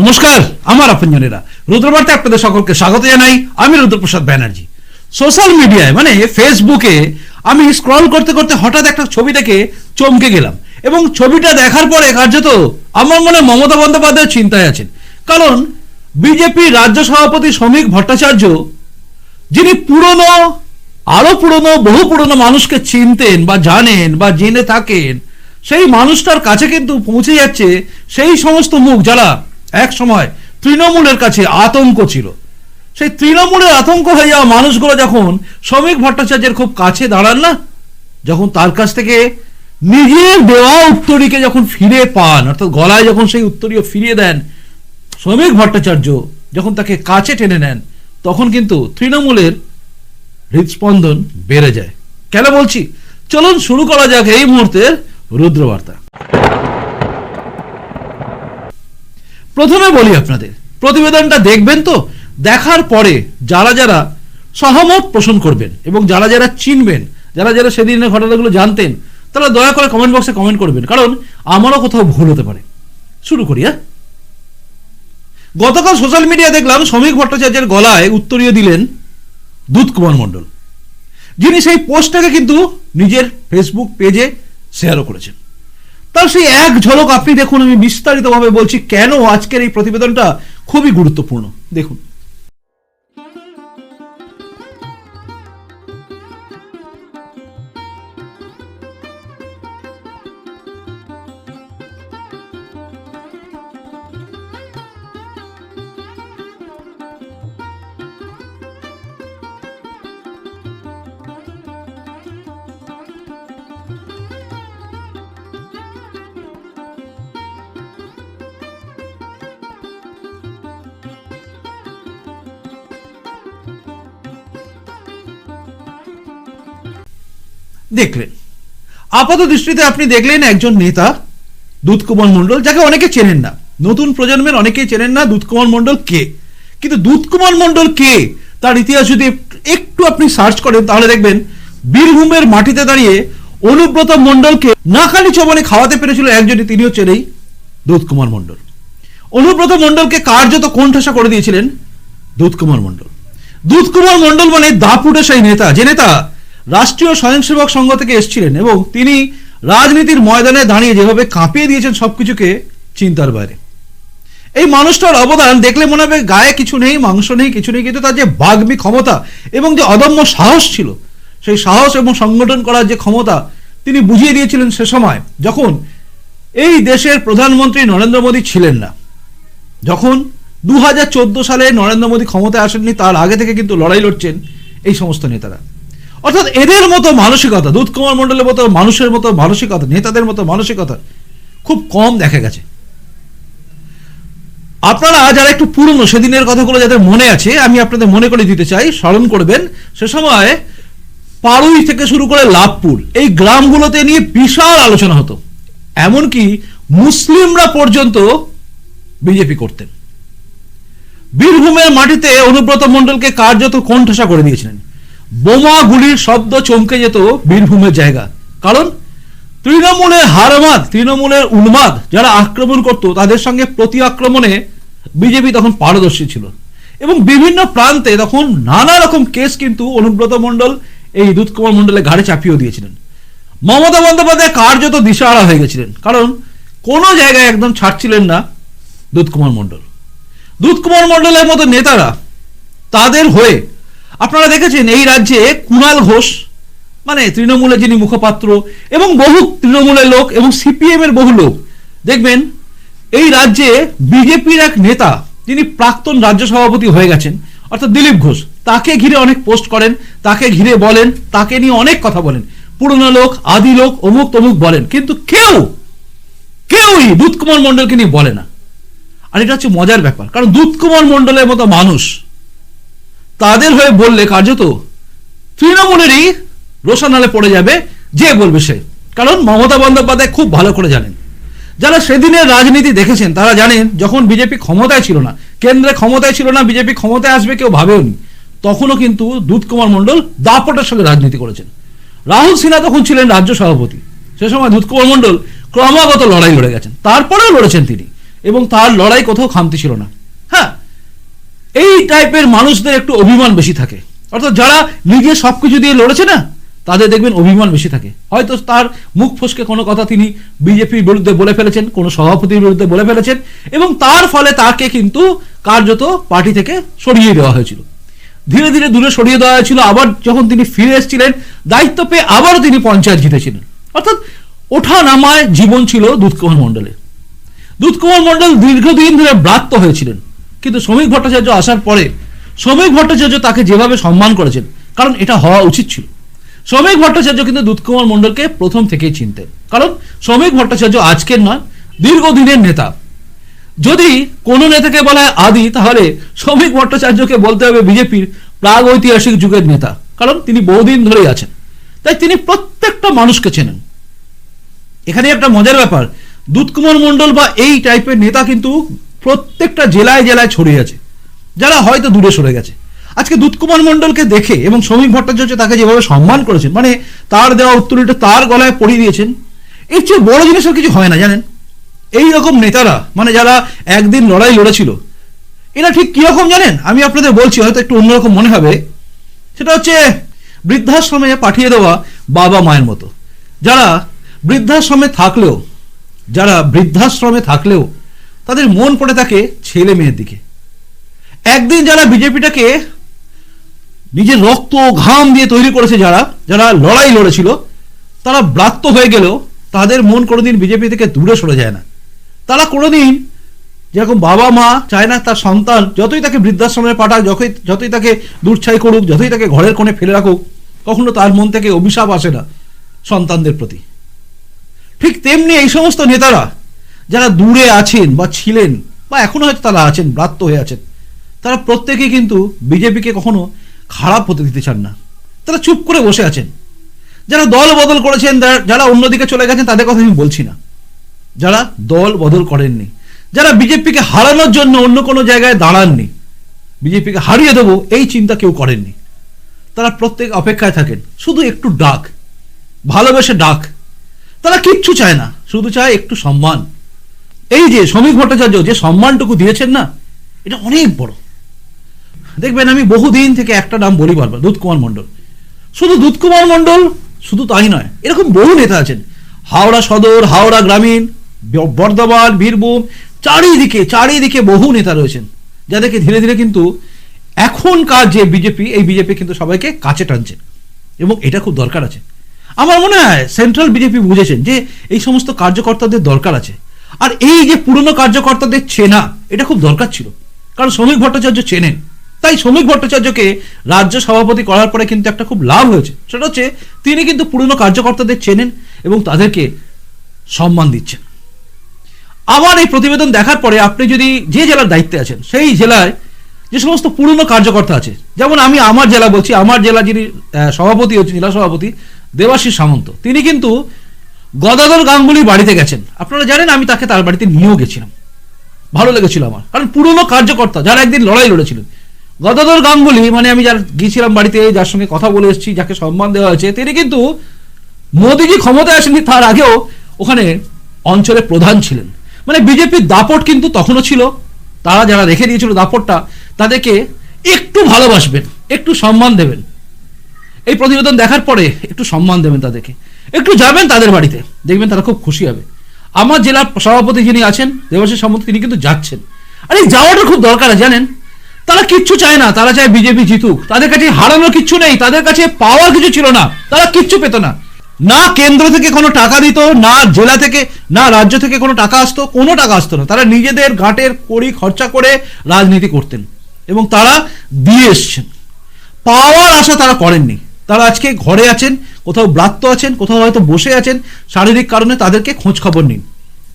নমস্কার, আমার আপনজনেরা রুদ্রবার্তে আপনাদের সকলকে স্বাগত জানাই। আমি রুদ্রপ্রসাদ ব্যানার্জি। সোশ্যাল মিডিয়ায় মানে ফেসবুকে, আমি স্ক্রল করতে করতে হঠাৎ একটা ছবি দেখে চমকে গেলাম। এবং ছবিটা দেখার পরে কার্যত আমার মনে মমতা বন্দ্যোপাধ্যায় চিন্তায় আছেন। কারণ বিজেপি রাজ্য সভাপতি শ্রমিক ভট্টাচার্য, যিনি পুরনো, আরও পুরনো, বহু পুরনো মানুষকে চিনতেন বা জানেন বা জেনে থাকেন, সেই মানুষটার কাছে কিন্তু পৌঁছে যাচ্ছে সেই সমস্ত মুখ যারা এক সময় তৃণমূলের কাছে আতঙ্ক ছিল। সেই তৃণমূলের আতঙ্ক হয়ে যাওয়া মানুষগুলো যখন শ্রমিক ভট্টাচার্যের খুব কাছে দাঁড়ান না, যখন তার কাছ থেকে নিজের দেওয়া উত্তরীকে যখন ফিরে পান, অর্থাৎ গলায় যখন সেই উত্তরীয় ফিরিয়ে দেন, শ্রমিক ভট্টাচার্য যখন তাকে কাছে টেনে নেন, তখন কিন্তু তৃণমূলের হৃদস্পন্দন বেড়ে যায়। কেন বলছি? চলুন শুরু করা যাক এই মুহূর্তের রুদ্রবার্তা। প্রথমে বলি আপনাদের, প্রতিবেদনটা দেখবেন তো, দেখার পরে যারা যারা সহমত পোষণ করবেন এবং যারা যারা চিনবেন, যারা যারা সেদিনের ঘটনাগুলো জানতেন, তারা দয়া করে কমেন্ট বক্সে কমেন্ট করবেন। কারণ আমারও কোথাও ভুল হতে পারে। শুরু করি হ্যাঁ? গতকাল সোশ্যাল মিডিয়া দেখলাম শ্রমিক ভট্টাচার্যের গলায় উত্তরীয় দিলেন দুধ কুমার মণ্ডল। যিনি সেই পোস্টটাকে কিন্তু নিজের ফেসবুক পেজে শেয়ারও করেছেন। তার সেই এক ঝলক আপনি দেখুন, আমি বিস্তারিতভাবে বলছি কেন আজকের এই প্রতিবেদনটা খুবই গুরুত্বপূর্ণ। দেখুন। দেখলেন। আপাত দৃষ্টিতে আপনি দেখলেন একজন নেতা দুধকুমার মণ্ডল, যাকে অনেকে চেনেন না। নতুন প্রজন্মের অনেকেই চেনেন না দুধকুমার মণ্ডল কে। কিন্তু দুধকুমার মণ্ডল কে, তার ইতিহাস যদি একটু আপনি সার্চ করেন, তাহলে দেখবেন বীরভূমের মাটিতে দাঁড়িয়ে অনুব্রত মণ্ডলকে নাকালি চবনে খাওয়াতে পেরেছিল একজনই তিনি হচ্ছেন এই দুধকুমার মণ্ডল। অনুব্রত মণ্ডলকে কার্যত কোণঠাসা করে দিয়েছিলেন দুধকুমার মণ্ডল। দুধকুমার মণ্ডল মানে দাপুটে সেই নেতা। যে নেতা রাষ্ট্রীয় স্বয়ংসেবক সংঘ থেকে এসেছিলেন এবং তিনি রাজনীতির ময়দানে দাঁড়িয়ে যেভাবে কাঁপিয়ে দিয়েছেন সবকিছুকে চিন্তার বাইরে। এই মানুষটার অবদান দেখলে মনে হবে গায়ে কিছু নেই, মাংস নেই, কিছু নেই, কিন্তু তার যে বাগ্মী ক্ষমতা এবং যে অদম্য সাহস ছিল, সেই সাহস এবং সংগঠন করার যে ক্ষমতা তিনি বুঝিয়ে দিয়েছিলেন সে সময়, যখন এই দেশের প্রধানমন্ত্রী নরেন্দ্র মোদী ছিলেন না। যখন দু হাজার চোদ্দ সালে নরেন্দ্র মোদী ক্ষমতায় আসেননি, তার আগে থেকে কিন্তু লড়াই লড়ছেন এই সমস্ত নেতারা। অর্থাৎ এদের মতো মানসিকতা, দুধ কুমার মণ্ডলের মতো মানুষের মতো মানসিকতা, নেতাদের মতো মানসিকতা খুব কম দেখা গেছে। আপনারা যারা একটু পুরনো সেদিনের কথাগুলো যাদের মনে আছে, আমি আপনাদের মনে করে দিতে চাই, স্মরণ করবেন, সে সময় পাড়ুই থেকে শুরু করে লাভপুর, এই গ্রামগুলোতে নিয়ে বিশাল আলোচনা হতো। এমনকি মুসলিমরা পর্যন্ত বিজেপি করতেন। বীরভূমের মাটিতে অনুব্রত মণ্ডলকে কার্যত কোণঠাসা করে দিয়েছিলেন। বোমা গুলির শব্দ চমকে যেত বীরভূমের জায়গা। কারণ তৃণমূলের হারমাদ, তৃণমূলের উন্মাদ যারা আক্রমণ করত, তাদের সঙ্গে প্রতি আক্রমণে বিজেপি তখন পারদর্শী ছিল। এবং বিভিন্ন প্রান্তে তখন নানা রকম কেস কিন্তু অনুব্রত মণ্ডল, এই দুধকুমার মণ্ডলের ঘাড়ে চাপিয়ে দিয়েছিলেন। মমতা বন্দ্যোপাধ্যায় কার্যত দিশাহারা হয়ে গেছিলেন, কারণ কোনো জায়গায় একদম ছাড়ছিলেন না দুধকুমার মণ্ডল। দুধকুমার মণ্ডলের মতো নেতারা তাদের হয়ে আপনারা দেখেছেন এই রাজ্যে কুণাল ঘোষ মানে তৃণমূলের যিনি মুখপাত্র এবং বহু তৃণমূলের লোক এবং সিপিএম এর বহু লোক, দেখবেন এই রাজ্যে বিজেপির এক নেতা যিনি প্রাক্তন রাজ্য সভাপতি হয়ে গেছেন, অর্থাৎ দিলীপ ঘোষ, তাকে ঘিরে অনেক পোস্ট করেন, তাকে ঘিরে বলেন, তাকে নিয়ে অনেক কথা বলেন। পুরনো লোক, আদি লোক, অমুক তমুক বলেন, কিন্তু কেউ, কেউই দুধকুমার মণ্ডলকে নিয়ে বলে না। আর এটা হচ্ছে মজার ব্যাপার, কারণ দুধকুমার মণ্ডলের মতো মানুষ তাদের হয়ে বললে কার্যত তৃণমূলেরই রোশানালে পড়ে যাবে, যে বলবে সে। কারণ মমতা বন্দ্যোপাধ্যায় খুব ভালো করে জানেন। যারা সেদিনের রাজনীতি দেখেছেন, তারা জানেন, যখন বিজেপি ক্ষমতায় ছিল না, কেন্দ্রে ক্ষমতায় ছিল না, বিজেপি ক্ষমতায় আসবে কেউ ভাবেওনি তখনও কিন্তু দুধ কুমার মণ্ডল দাপটের সঙ্গে রাজনীতি করেছেন। রাহুল সিনহা তখন ছিলেন রাজ্য সভাপতি। সে সময় দুধ কুমার মণ্ডল ক্রমাগত লড়াই লড়ে গেছেন। তারপরেও লড়েছেন তিনি। এবং তার লড়াই কোথাও খামতি ছিল না। এই টাইপের মানুষদের একটু অভিমান বেশি থাকে। অর্থাৎ যারা নিজে সবকিছু দিয়ে লড়েছে না, তাদের দেখবেন অভিমান বেশি থাকে। হয়তো তার মুখ ফসকে কোনো কথা তিনি বিজেপির বিরুদ্ধে বলে ফেলেছেন, কোনো সভাপতির বিরুদ্ধে বলে ফেলেছেন, এবং তার ফলে তাকে কিন্তু কার্যত পার্টি থেকে সরিয়ে দেওয়া হয়েছিল। ধীরে ধীরে দূরে সরিয়ে দেওয়া হয়েছিল। আবার যখন তিনি ফিরে এসেছিলেন, দায়িত্ব পেয়ে আবারও তিনি পঞ্চায়েত জিতেছিলেন। অর্থাৎ ওঠা নামায় জীবন ছিল দুধকুমার মণ্ডলের। দুধকুমার মণ্ডল দীর্ঘদিন ধরে ব্রাত্য হয়েছিলেন। কিন্তু শ্রমিক ভট্টাচার্য আসার পরে শ্রমিক ভট্টাচার্য তাকে যেভাবে সম্মান করেছেন, কারণ এটা হওয়া উচিত ছিল। শ্রমিক ভট্টাচার্য কিন্তু দুধকুমার মণ্ডলকে প্রথম থেকেই চিনতেন। কারণ শ্রমিক ভট্টাচার্য আজকের নয়, দীর্ঘদিনের নেতা। যদি কোনো নেতাকে বলা হয় আদি, তাহলে শ্রমিক ভট্টাচার্যকে বলতে হবে বিজেপির প্রাগ ঐতিহাসিক যুগের নেতা, কারণ তিনি বহুদিন ধরেই আছেন। তাই তিনি প্রত্যেকটা মানুষকে চেনেন। এখানে একটা মজার ব্যাপার, দুধকুমার মণ্ডল বা এই টাইপের নেতা কিন্তু প্রত্যেকটা জেলায় জেলায় ছড়িয়ে আছে। যারা হয়তো দূরে সরে গেছে। আজকে দুধকুমার মণ্ডলকে দেখে এবং শ্রমিক ভট্টাচার্য তাকে যেভাবে সম্মান করেছেন মানে তার দেওয়া উত্তরীটা তার গলায় পরিয়ে দিয়েছেন, এর চেয়ে বড় জিনিস আর কিছু হয় না, জানেন? এই রকম নেতারা মানে যারা একদিন লড়াই লড়েছিল, এরা ঠিক কীরকম জানেন? আমি আপনাদের বলছি, হয়তো একটু অন্যরকম মনে হবে। সেটা হচ্ছে বৃদ্ধাশ্রমে পাঠিয়ে দেওয়া বাবা মায়ের মতো। যারা বৃদ্ধাশ্রমে থাকলেও, যারা বৃদ্ধাশ্রমে থাকলেও তাদের মন পড়ে থাকে ছেলে মেয়ের দিকে। একদিন যারা বিজেপিটাকে নিজের রক্ত ঘাম দিয়ে তৈরি করেছে যারা যারা লড়াই লড়েছিল, তারা ব্রাত্য হয়ে গেলেও তাদের মন কোনোদিন বিজেপি থেকে দূরে সরে যায় না। তারা কোনোদিন যেরকম বাবা মা চায় না তার সন্তান যতই তাকে বৃদ্ধাশ্রমে পাঠাক, যতই যতই তাকে দূরছাই করুক, যতই তাকে ঘরের কোণে ফেলে রাখুক, কখনো তার মন থেকে অভিশাপ আসে না সন্তানদের প্রতি। ঠিক তেমনি এই সমস্ত নেতারা যারা দূরে আছেন বা ছিলেন বা এখনও হয়তো তারা আছেন, ব্রাত্য হয়ে আছেন, তারা প্রত্যেকেই কিন্তু বিজেপিকে কখনো খারাপ হতে দিতে চান না। তারা চুপ করে বসে আছেন। যারা দল বদল করেছেন যারা- অন্যদিকে চলে গেছেন, তাদের কথা আমি বলছি না। যারা দল বদল করেননি, যারা বিজেপিকে হারানোর জন্য অন্য কোনো জায়গায় দাঁড়াননি, বিজেপিকে হারিয়ে দেবো, এই চিন্তা কেউ করেননি। তারা প্রত্যেক অপেক্ষায় থাকেন, শুধু একটু ডাক, ভালোবেসে ডাক। তারা কিচ্ছু চায় না, শুধু চায় একটু সম্মান। এই যে শ্রমিক ভট্টাচার্য যে সম্মানটুকু দিয়েছেন না, এটা অনেক বড়। দেখবেন আমি বহুদিন থেকে একটা নাম বলি বারবার, দুধকুমার মণ্ডল। শুধু দুধকুমার মণ্ডল, শুধু তাই নয়, এরকম বহু নেতা আছেন। হাওড়া সদর, হাওড়া গ্রামীণ বর্ধমান, বীরভূম, চারিদিকে চারিদিকে বহু নেতা রয়েছেন, যাদেরকে ধীরে ধীরে কিন্তু এখনকার যে বিজেপি, এই বিজেপি কিন্তু সবাইকে কাছে টানছে, এবং এটা খুব দরকার আছে। আমার মনে হয় সেন্ট্রাল বিজেপি বুঝেছেন যে এই সমস্ত কার্যকর্তাদের দরকার আছে। আর এই যে পুরনো কার্যকর্তাদের চেনা, এটা খুব দরকার ছিল। কারণ শ্রমিক ভট্টাচার্য চেনেন। তাই শ্রমিক ভট্টাচার্যকে রাজ্য সভাপতি করার পরে কিন্তু একটা খুব লাভ হয়েছে। সেটা হচ্ছে, তিনি কিন্তু পুরনো কার্যকর্তাদের চেনেন এবং তাদেরকে সম্মান দিচ্ছেন। আবার এই প্রতিবেদন দেখার পরে আপনি যদি যে জেলার দায়িত্বে আছেন, সেই জেলায় যে সমস্ত পুরনো কার্যকর্তা আছে, যেমন আমি আমার জেলা বলছি, আমার জেলা যিনি সভাপতি হচ্ছেন, জেলা সভাপতি দেবাশিস সামন্ত, তিনি কিন্তু গদাধর গাঙ্গুলির বাড়িতে গেছেন। আপনারা জানেন আমি তাকে তার বাড়িতে নিয়েও গেছিলাম। ভালো লেগেছিল আমার। কারণ পুরনো কার্যকর্তা যারা একদিন লড়াই লড়েছিলেন, গদাধর গাঙ্গুলি মানে আমি যার গিয়েছিলাম বাড়িতে, যার সঙ্গে কথা বলে এসেছি, যাকে সম্মান দেওয়া হয়েছে, তিনি কিন্তু মোদীজি ক্ষমতায় আসেননি, তার আগেও ওখানে অঞ্চলে প্রধান ছিলেন। মানে বিজেপির দাপট কিন্তু তখনও ছিল। তারা যারা রেখে দিয়েছিল দাপটটা, তাদেরকে একটু ভালোবাসবেন, একটু সম্মান দেবেন। এই প্রতিবেদন দেখার পরে একটু সম্মান দেবেন তাদেরকে। একটু যাবেন তাদের বাড়িতে, দেখবেন তারা খুব খুশি হবে। আমার জেলার সভাপতি যিনি আছেন, দেবাশিস সামন্ত, তিনি কিন্তু যাচ্ছেন। আর এই যাওয়াটা খুব দরকার জানেন? তারা কিচ্ছু চায় না, তারা চায় বিজেপি জিতুক। তাদের কাছে হারানো কিচ্ছু নেই, তাদের কাছে পাওয়ার কিছু ছিল না, তারা কিচ্ছু পেত না। না কেন্দ্র থেকে কোনো টাকা দিত, না জেলা থেকে, না রাজ্য থেকে কোনো টাকা আসতো, কোনো টাকা আসতো না। তারা নিজেদের ঘাটের কড়ি খরচা করে রাজনীতি করতেন এবং তারা দিয়ে এসছেন। পাওয়ার আশা তারা করেননি। তারা আজকে ঘরে আছেন কোথাও ব্রাত্য আছেন, কোথাও হয়তো বসে আছেন, শারীরিক কারণে তাদেরকে খোঁজ খবর নিন।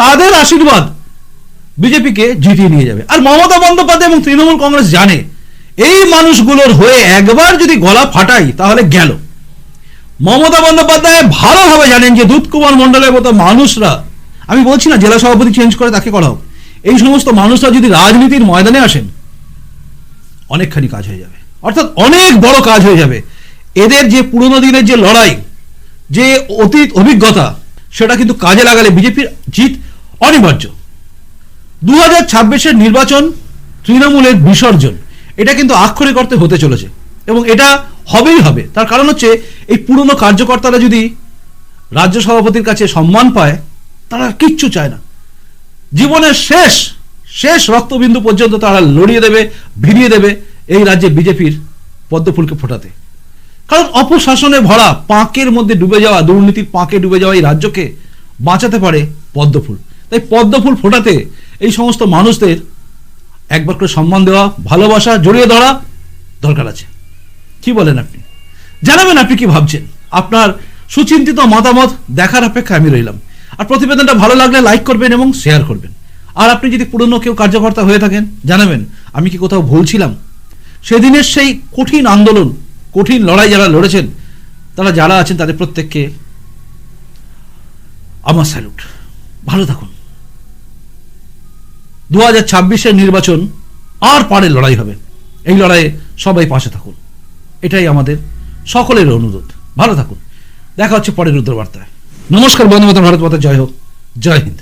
তাদের আশীর্বাদ বিজেপিকে জিতিয়ে নিয়ে যাবে। আর মমতা বন্দ্যোপাধ্যায় এবং তৃণমূল কংগ্রেস জানে, এই মানুষগুলোর হয়ে একবার যদি গলা ফাটাই, তাহলে গেল। মমতা বন্দ্যোপাধ্যায় ভালোভাবে জানেন যে দুধকুমার মণ্ডলের মতো মানুষরা, আমি বলছি না জেলা সভাপতি চেঞ্জ করে তাকে করা হোক, এই সমস্ত মানুষরা যদি রাজনীতির ময়দানে আসেন, অনেকখানি কাজ হয়ে যাবে। অর্থাৎ অনেক বড় কাজ হয়ে যাবে। এদের যে পুরনো দিনের যে লড়াই, যে অতীত অভিজ্ঞতা, সেটা কিন্তু কাজে লাগালে বিজেপির জিত অনিবার্য। দু হাজার ছাব্বিশের নির্বাচন তৃণমূলের বিসর্জন, এটা কিন্তু আক্ষরিক অর্থে হতে চলেছে এবং এটা হবেই হবে। তার কারণ হচ্ছে, এই পুরনো কার্যকর্তারা যদি রাজ্য সভাপতির কাছে সম্মান পায়, তারা কিচ্ছু চায় না। জীবনের শেষ শেষ রক্তবিন্দু পর্যন্ত তারা লড়িয়ে দেবে, ভিড়িয়ে দেবে এই রাজ্যে বিজেপির পদ্মফুলকে ফোটাতে। কারণ অপশাসনে ভরা পাঁকের মধ্যে ডুবে যাওয়া, দুর্নীতির পাঁকে ডুবে যাওয়া এই রাজ্যকে বাঁচাতে পারে পদ্মফুল। তাই পদ্মফুল ফোটাতে এই সমস্ত মানুষদের একবার করে সম্মান দেওয়া, ভালোবাসা জড়িয়ে ধরা দরকার আছে। কি বলেন আপনি? জানাবেন আপনি কি ভাবছেন? আপনার সুচিন্তিত মতামত দেখার অপেক্ষা আমি রইলাম। আর প্রতিবেদনটা ভালো লাগলে লাইক করবেন এবং শেয়ার করবেন। আর আপনি যদি পুরনো কেউ কার্যকর্তা হয়ে থাকেন, জানাবেন, আমি কি কোথাও ভুলছিলাম সেদিনের সেই কঠিন আন্দোলন কঠিন লড়াই যারা লড়েছেন, তারা যারা আছেন তাদের প্রত্যেককে আমার স্যালুট ভালো থাকুন। দু হাজার ছাব্বিশের নির্বাচন আর পারে লড়াই হবে। এই লড়াইয়ে সবাই পাশে থাকুন। এটাই আমাদের সকলের অনুরোধ। ভালো থাকুন। দেখা হচ্ছে পরের রুদ্রবার্তায়। নমস্কার বন্ধু ভারত মাতা জয় হোক। জয় হিন্দ।